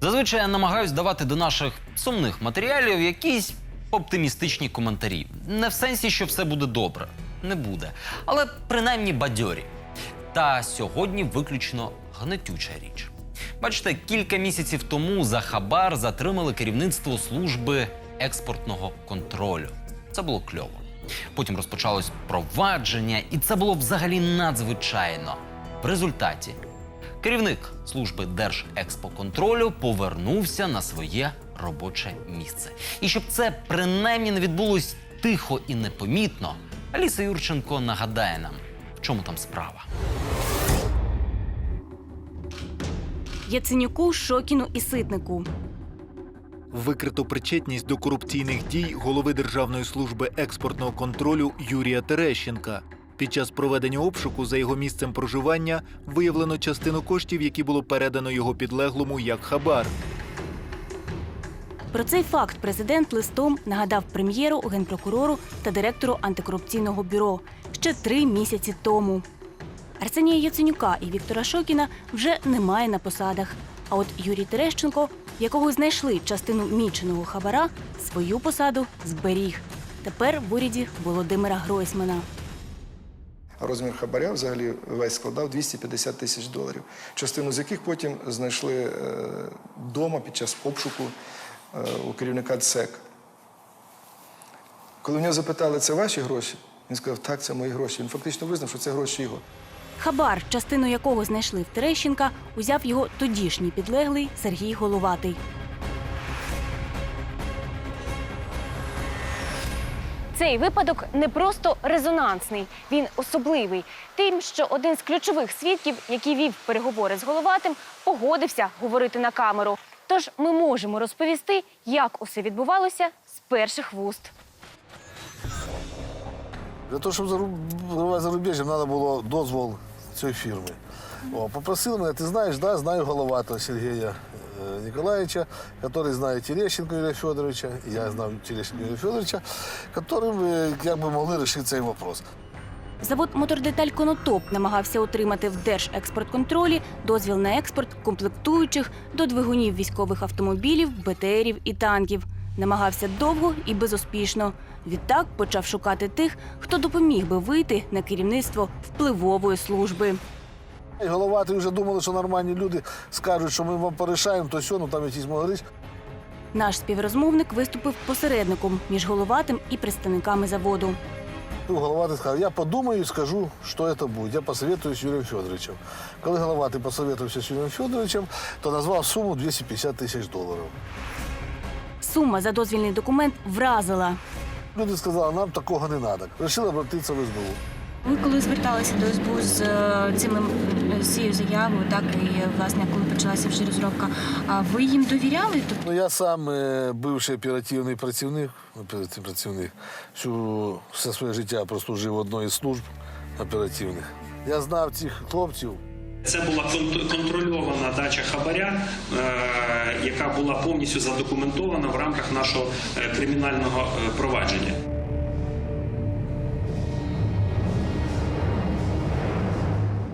Зазвичай я намагаюсь давати до наших сумних матеріалів якісь оптимістичні коментарі. Не в сенсі, що все буде добре. Не буде. Але принаймні бадьорі. Та сьогодні виключно гнетюча річ. Бачите, кілька місяців тому за хабар затримали керівництво служби експортного контролю. Це було кльово. Потім розпочалось провадження, і це було взагалі надзвичайно. В результаті Керівник служби Держекспоконтролю повернувся на своє робоче місце. І щоб це принаймні не відбулось тихо і непомітно, Аліса Юрченко нагадає нам, в чому там справа. Яценюку, Шокіну і Ситнику. Викрито причетність до корупційних дій голови Державної служби експортного контролю Юрія Терещенка. Під час проведення обшуку за його місцем проживання виявлено частину коштів, які було передано його підлеглому як хабар. Про цей факт президент листом нагадав прем'єру, генпрокурору та директору антикорупційного бюро ще три місяці тому. Арсенія Яценюка і Віктора Шокіна вже немає на посадах. А от Юрій Терещенко, якого знайшли частину міченого хабара, свою посаду зберіг. Тепер в уряді Володимира Гройсмана. Розмір хабаря взагалі весь складав 250 тисяч доларів, частину з яких потім знайшли вдома під час обшуку е, у керівника ДСЕК. Коли в нього запитали, це ваші гроші, він сказав, так, це мої гроші. Він фактично визнав, що це гроші його. Хабар, частину якого знайшли в Терещенка, узяв його тодішній підлеглий Сергій Головатий. Цей випадок не просто резонансний, він особливий. Тим, що один з ключових свідків, який вів переговори з головатим, погодився говорити на камеру. Тож ми можемо розповісти, як усе відбувалося з перших вуст. Для того, щоб зарубати зарубіжжям, треба було дозвол цієї фірми. О, попросили мене, ти знаєш, да, знаю головатого Сергія е, Николаевича, который знает Терещенко Юрия Федоровича, и я знаю Терещенко Юрия Федоровича, которым э, как бы могли решить цей вопрос. Завод «Мотордеталь Конотоп» намагався отримати в Держекспортконтролі дозвіл на експорт комплектуючих до двигунів військових автомобілів, БТРів і танків. Намагався довго і безуспішно. Відтак почав шукати тих, хто допоміг би вийти на керівництво впливової служби. І головати вже думали, що нормальні люди скажуть, що ми вам порішаємо, то все, ну там якісь могли. Наш співрозмовник виступив посередником між головатим і представниками заводу. Ну, Головатий сказав, я подумаю і скажу, що це буде. Я посоветуюсь з Юрієм Федоровичем. Коли Головатий посоветувався з Юрієм Федоровичем, то назвав суму 250 тисяч доларів. Сума за дозвільний документ вразила. Люди сказали, нам такого не треба. Рішили обратитися в СБУ. Ви коли зверталися до СБУ з е, цими е, з цією заявою, так і власне, коли почалася вже розробка, а ви їм довіряли? Ну, я сам е, бивший оперативний працівник, оперативний працівник, всю, все своє життя прослужив в одній із служб оперативних. Я знав цих хлопців. Це була контрольована дача хабаря, е, яка була повністю задокументована в рамках нашого е, кримінального е, провадження.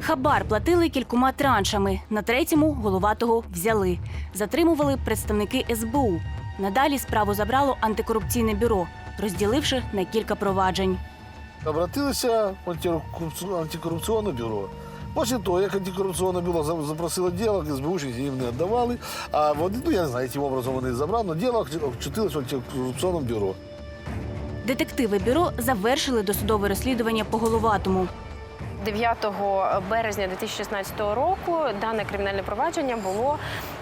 Хабар платили кількома траншами. На третьому головатого взяли. Затримували представники СБУ. Надалі справу забрало антикорупційне бюро, розділивши на кілька проваджень. Обратилися в антикорупційне бюро. Після того, як антикорупційне бюро за- запросило діло, СБУшники їм не віддавали, а вони, ну я не знаю, яким образом вони забрали, але діло вчутилось в антикорупційному бюро. Детективи бюро завершили досудове розслідування по головатому. 9 березня 2016 року дане кримінальне провадження було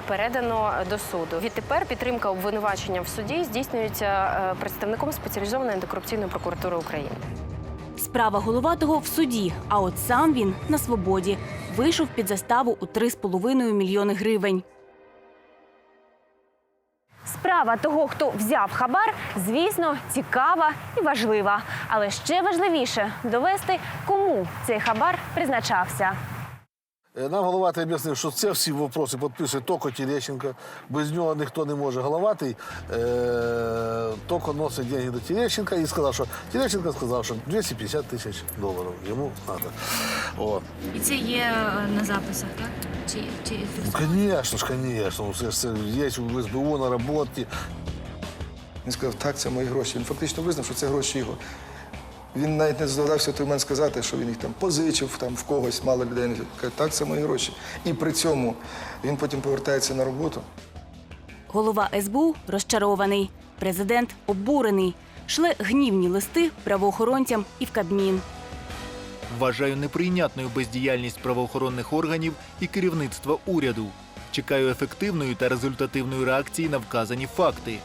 передано до суду. Відтепер підтримка обвинувачення в суді здійснюється е, представником спеціалізованої антикорупційної прокуратури України. Справа головатого в суді, а от сам він на свободі. Вийшов під заставу у 3,5 мільйони гривень. Справа того, хто взяв хабар, звісно, цікава і важлива. Але ще важливіше довести, кому цей хабар призначався. Е, Нам головатий об'яснив, що це всі вопроси підписує тільки Терещенко. Без нього ніхто не може. Головатий е, тільки носить деньги до Терещенка і сказав, що Терещенко сказав, що 250 тисяч доларів йому треба. О. І це є е, на записах, так? Чи, чи Ну, звісно ж, звісно. Це ж це є в СБУ на роботі. Він сказав, так, це мої гроші. Він фактично визнав, що це гроші його. Він навіть не здогадався той момент сказати, що він їх там позичив там, в когось, мало людей. Він каже, так, це мої гроші. І при цьому він потім повертається на роботу. Голова СБУ розчарований. Президент обурений. Шле гнівні листи правоохоронцям і в Кабмін. Вважаю неприйнятною бездіяльність правоохоронних органів і керівництва уряду. Чекаю ефективної та результативної реакції на вказані факти.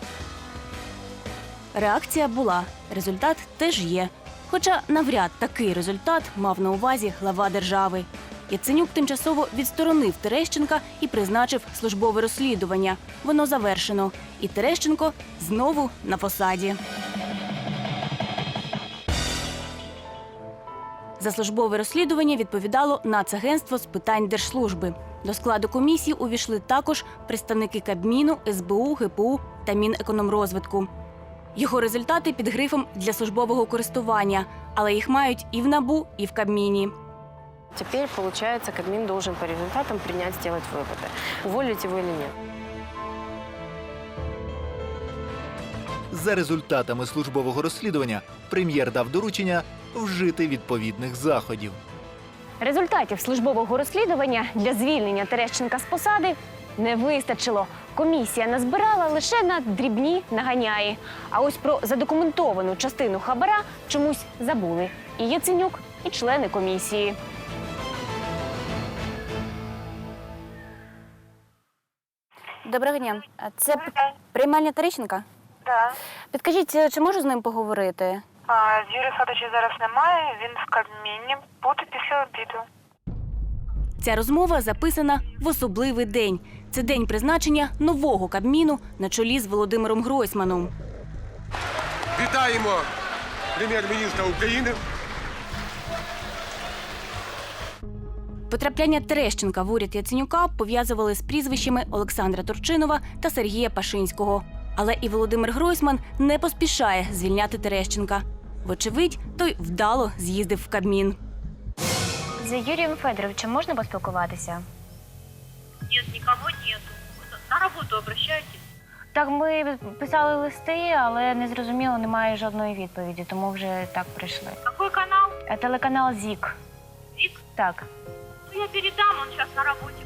Реакція була, результат теж є. Хоча навряд такий результат мав на увазі глава держави. Яценюк тимчасово відсторонив Терещенка і призначив службове розслідування. Воно завершено. І Терещенко знову на посаді. За службове розслідування відповідало Нацагентство з питань держслужби. До складу комісії увійшли також представники Кабміну, СБУ, ГПУ та Мінекономрозвитку. Його результати під грифом для службового користування, але їх мають і в НАБУ, і в Кабміні. Теперь, получается, Кабмин должен по результатам принять, сделать выводы. Уволить его или нет. За результатами службового розслідування прем'єр дав доручення вжити відповідних заходів. Результатів службового розслідування для звільнення Терещенка з посади не вистачило. Комісія назбирала лише на дрібні наганяї. А ось про задокументовану частину хабара чомусь забули і Яценюк, і члени комісії. Доброго дня. Це приймальня Терещенка? Да. Підкажіть, чи можу з ним поговорити? А, Юрія Федоровича зараз немає, він в Кабміні. Буде після обіду. Ця розмова записана в особливий день. Це день призначення нового Кабміну на чолі з Володимиром Гройсманом. Вітаємо прем'єр-міністра України. Потрапляння Терещенка в уряд Яценюка пов'язували з прізвищами Олександра Турчинова та Сергія Пашинського. Але і Володимир Гройсман не поспішає звільняти Терещенка. Вочевидь, той вдало з'їздив в Кабмін. З Юрієм Федоровичем можна поспілкуватися? Нет, никого нету. На роботу обращайтесь. Так, ми писали листи, але не зрозуміло, немає жодної відповіді, тому вже так прийшли. Какой канал? Е, Телеканал ЗІК. ЗІК? Так. Ну, я передам, он сейчас на роботі.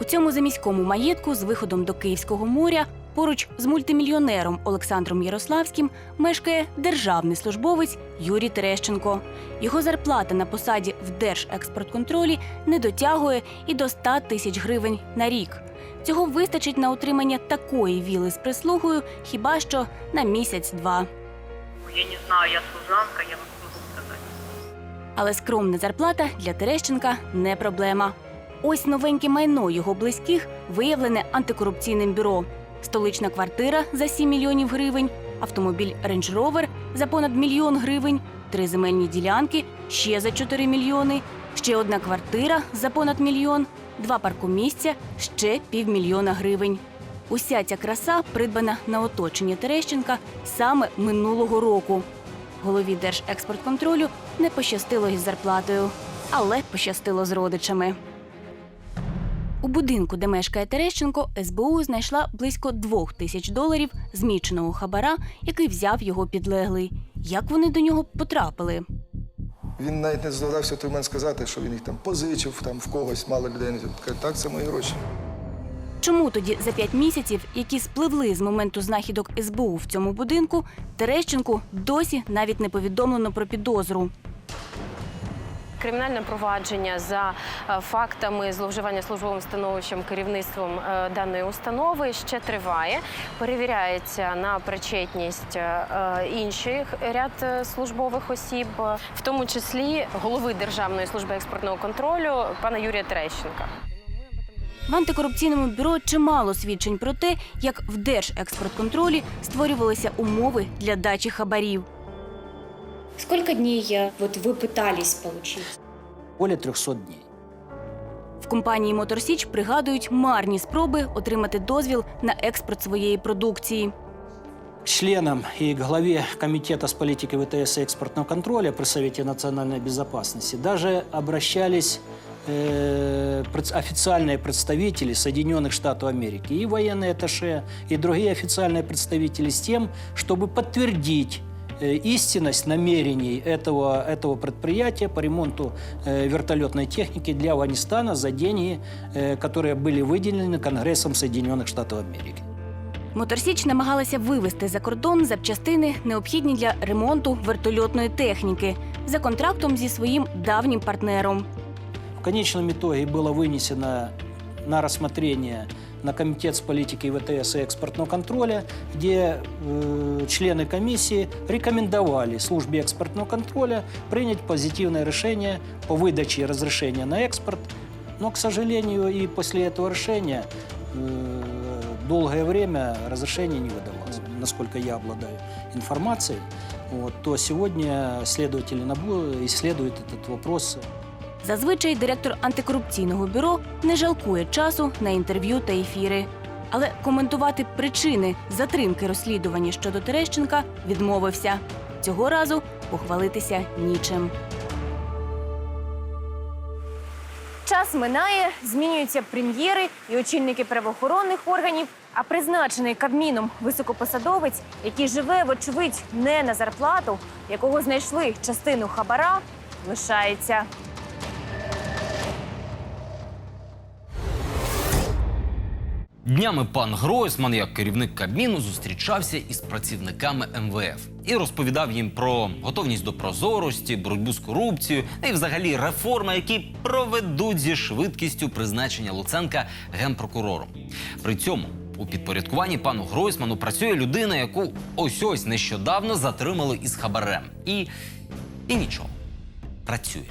У цьому заміському маєтку з виходом до Київського моря поруч з мультимільйонером Олександром Ярославським мешкає державний службовець Юрій Терещенко. Його зарплата на посаді в Держекспортконтролі не дотягує і до 100 тисяч гривень на рік. Цього вистачить на утримання такої віли з прислугою хіба що на місяць-два. Я не знаю, я служанка, я вам не можу сказати. Але скромна зарплата для Терещенка не проблема. Ось новеньке майно його близьких виявлене антикорупційним бюро. Столична квартира за 7 мільйонів гривень, автомобіль Range Rover за понад мільйон гривень, три земельні ділянки ще за 4 мільйони, ще одна квартира за понад мільйон, два паркомісця ще півмільйона гривень. Уся ця краса придбана на оточення Терещенка саме минулого року. Голові Держекспортконтролю не пощастило із зарплатою, але пощастило з родичами. У будинку, де мешкає Терещенко, СБУ знайшла близько двох тисяч доларів зміченого хабара, який взяв його підлеглий. Як вони до нього потрапили? Він навіть не здогадався той момент сказати, що він їх там позичив там, в когось, мало людей. Каже, так, це мої гроші. Чому тоді за п'ять місяців, які спливли з моменту знахідок СБУ в цьому будинку, Терещенку досі навіть не повідомлено про підозру? Кримінальне провадження за е, фактами зловживання службовим становищем керівництвом е, даної установи ще триває. Перевіряється на причетність е, інших ряд службових осіб, в тому числі голови Державної служби експортного контролю пана Юрія Терещенка. В антикорупційному бюро чимало свідчень про те, як в Держекспортконтролі створювалися умови для дачі хабарів. Сколько дней вот вы пытались получить? более 300 дней. В компанії Моторсіч пригадують марні спроби отримати дозвіл на експорт своєї продукції. К членам и к главе Комитета с политикой ВТС и экспортного контроля при Совете национальной безопасности даже обращались э, пред- официальные представители Соединенных Штатов Америки, и военные атташе, и другие официальные представители с тем, чтобы подтвердить э, истинность намерений этого, этого предприятия по ремонту э, вертолетной техники для Афганистана за деньги, э, которые были выделены Конгрессом Соединенных Штатов Америки. Моторсіч намагалася вивезти за кордон запчастини, необхідні для ремонту вертольотної техніки, за контрактом зі своїм давнім партнером. В конечном итоге было вынесено на рассмотрение на Комитет с политикой ВТС и экспортного контроля, где э, члены комиссии рекомендовали службе экспортного контроля принять позитивное решение по выдаче разрешения на экспорт. Но, к сожалению, и после этого решения э, долгое время разрешение не выдавалось. Насколько я обладаю информацией, вот, то сегодня следователи НАБУ исследуют этот вопрос Зазвичай директор антикорупційного бюро не жалкує часу на інтерв'ю та ефіри. Але коментувати причини затримки розслідування щодо Терещенка відмовився. Цього разу похвалитися нічим. Час минає, змінюються прем'єри і очільники правоохоронних органів. А призначений кабміном високопосадовець, який живе, вочевидь, не на зарплату, якого знайшли частину хабара, лишається. Днями пан Гройсман, як керівник Кабміну, зустрічався із працівниками МВФ і розповідав їм про готовність до прозорості, боротьбу з корупцією і взагалі реформи, які проведуть зі швидкістю призначення Луценка генпрокурором. При цьому у підпорядкуванні пану Гройсману працює людина, яку ось ось нещодавно затримали із хабарем. І, і нічого, працює.